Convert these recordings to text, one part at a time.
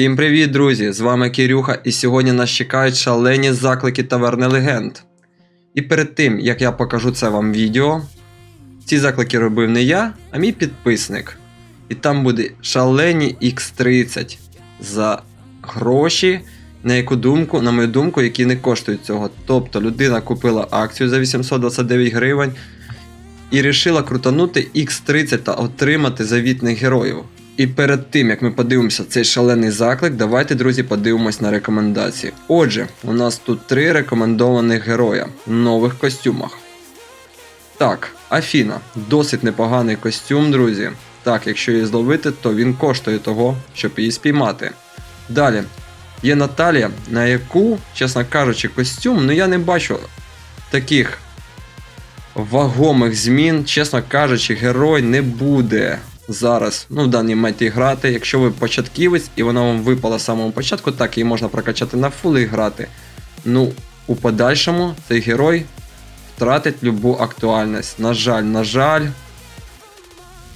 Всім привіт, друзі! З вами Кирюха, і сьогодні нас чекають шалені заклики таверни легенд. І перед тим, як я покажу це вам відео, ці заклики робив не я, а мій підписник. І там буде шалені X30 за гроші, на яку думку, на мою думку, які не коштують цього. Тобто людина купила акцію за 829 гривень і вирішила крутанути X30 та отримати завітних героїв. І перед тим як ми подивимося цей шалений заклик, давайте, друзі, подивимось на рекомендації. Отже, у нас тут три рекомендованих героя в нових костюмах. Так, Афіна, досить непоганий костюм, друзі. Так, якщо її зловити, то він коштує того, щоб її спіймати. Далі, є Наталія, на яку, чесно кажучи, костюм, ну я не бачу таких вагомих змін, чесно кажучи, герой не буде зараз ну, в даній меті грати. Якщо ви початківець і вона вам випала з самого початку, так її можна прокачати на фул і грати. Ну, у подальшому цей герой втратить любу актуальність. На жаль, на жаль.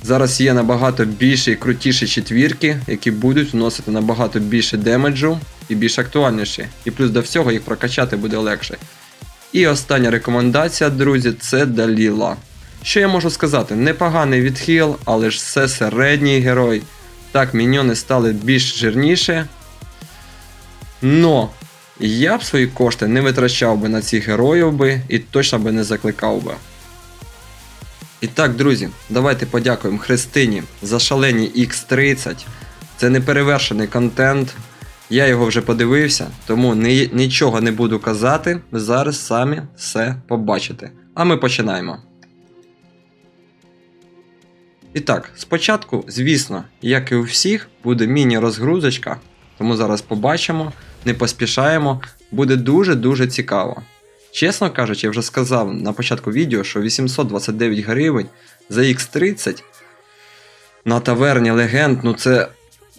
Зараз є набагато більші і крутіші четвірки, які будуть вносити набагато більше демеджу і більш актуальніші. І плюс до всього їх прокачати буде легше. І остання рекомендація, друзі, це Даліла. Що я можу сказати? Непоганий відхил, але ж все середній герой. Так, міньйони стали більш жирніше. Но я б свої кошти не витрачав би на цих героїв би і точно би не закликав би. І так, друзі, давайте подякуємо Христині за шалені X30. Це неперевершений контент. Я його вже подивився, тому ні, нічого не буду казати. Ви зараз самі все побачите. А ми починаємо. І так, спочатку, звісно, як і у всіх, буде міні-розгрузочка, тому зараз побачимо, не поспішаємо, буде дуже-дуже цікаво. Чесно кажучи, я вже сказав на початку відео, що 829 гривень за X30 на таверні легенд, ну це,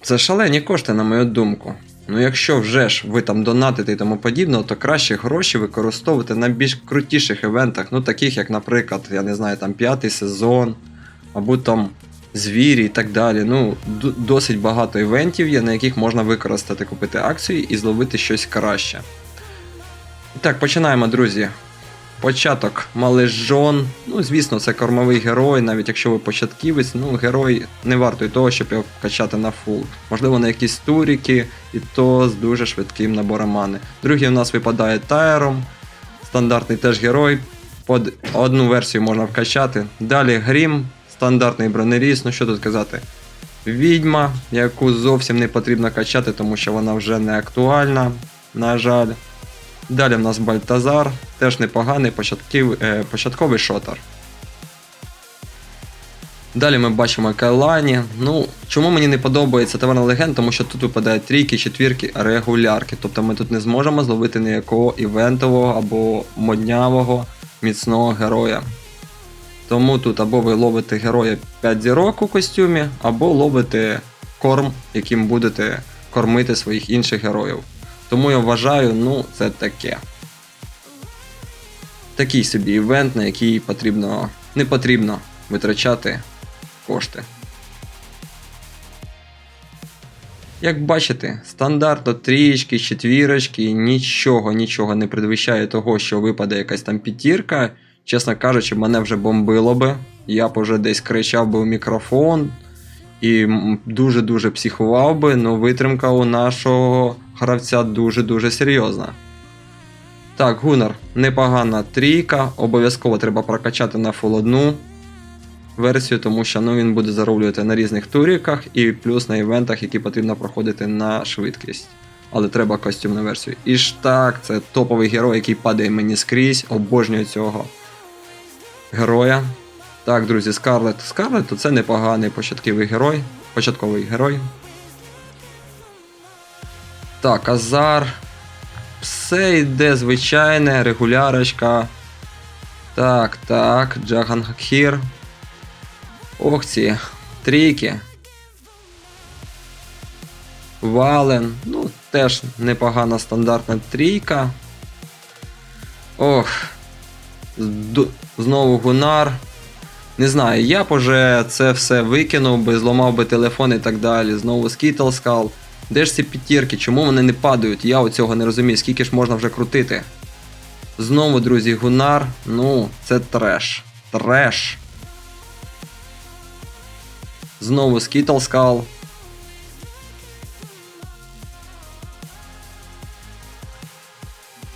це шалені кошти, на мою думку. Ну якщо вже ж ви там донатите і тому подібне, то краще гроші використовувати на більш крутіших івентах, ну таких як, наприклад, я не знаю, там п'ятий сезон або там звірі і так далі. Ну, досить багато івентів є, на яких можна використати, купити акцію і зловити щось краще. Так, починаємо, друзі. Початок Малежон. Ну, звісно, це кормовий герой, навіть якщо ви початківець, ну, герой не вартий того, щоб його качати на фул. Можливо, на якісь туріки, і то з дуже швидким набором мани. Другий у нас випадає Тайром. Стандартний теж герой. Под одну версію можна вкачати. Далі Грім, стандартний бронеріс, ну що тут казати. Відьма, яку зовсім не потрібно качати, тому що вона вже не актуальна, на жаль. Далі в нас Бальтазар, теж непоганий початків, е, початковий шотер. Далі ми бачимо Кайлані. Ну, чому мені не подобається таверна легенд, тому що тут випадають трійки, четвірки, регулярки. Тобто ми тут не зможемо зловити ніякого івентового або моднявого міцного героя. Тому тут або ви ловите героя 5 зірок у костюмі, або ловите корм, яким будете кормити своїх інших героїв. Тому я вважаю, ну, це таке. Такий собі івент, на який потрібно, не потрібно витрачати кошти. Як бачите, стандартно трієчки, четвірочки, нічого, нічого не предвіщає того, що випаде якась там п'ятірка. Чесно кажучи, мене вже бомбило би. Я б уже десь кричав би у мікрофон і дуже-дуже психував би, але витримка у нашого гравця дуже-дуже серйозна. Так, Гунар, непогана трійка, обов'язково треба прокачати на фул одну версію, тому що ну, він буде зароблювати на різних туріках і плюс на івентах, які потрібно проходити на швидкість. Але треба костюмну версію. І ж так, це топовий герой, який падає мені скрізь, обожнюю цього героя. Так, друзі, Скарлет. Скарлет то це непоганий початковий герой. Початковий герой. Так, Азар. Все йде звичайне, регулярочка. Так, так, Джагангхір. Ох ці трійки. Вален. Ну, теж непогана стандартна трійка. Ох. Знову Гунар. Не знаю, я б уже це все викинув би, зламав би телефон і так далі. Знову Скітлскал. Де ж ці п'ятірки? Чому вони не падають? Я оцього не розумію, скільки ж можна вже крутити. Знову, друзі, Гунар. Ну, це треш. Треш. Знову Скітл Скал.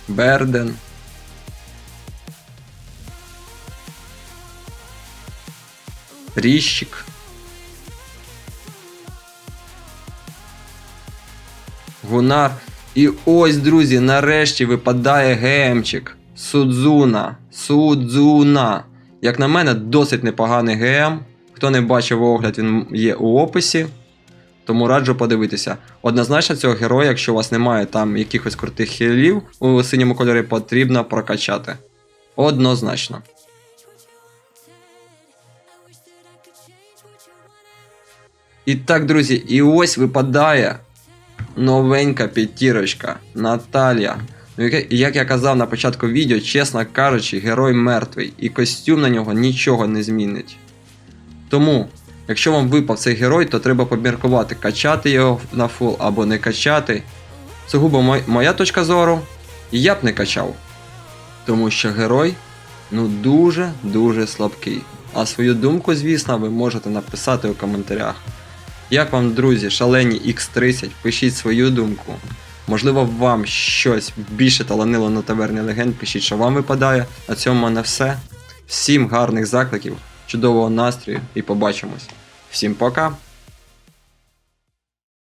Берден. Ріщик. Гунар. І ось, друзі, нарешті випадає гемчик. Судзуна. Судзуна. Як на мене, досить непоганий гем. Хто не бачив огляд, він є у описі. Тому раджу подивитися. Однозначно цього героя, якщо у вас немає там якихось крутих хілів у синьому кольорі, потрібно прокачати. Однозначно. І так, друзі, і ось випадає новенька п'ятірочка Наталія. Ну, Як я казав на початку відео, чесно кажучи, герой мертвий, і костюм на нього нічого не змінить. Тому, якщо вам випав цей герой, то треба поміркувати, качати його на фул або не качати. Це губо моя точка зору, я б не качав. Тому що герой ну дуже-дуже слабкий. А свою думку, звісно, ви можете написати у коментарях. Як вам, друзі, шалені X30, пишіть свою думку. Можливо, вам щось більше таланило на таверні легенд, пишіть, що вам випадає. На цьому в все. Всім гарних закликів, чудового настрою і побачимось. Всім пока!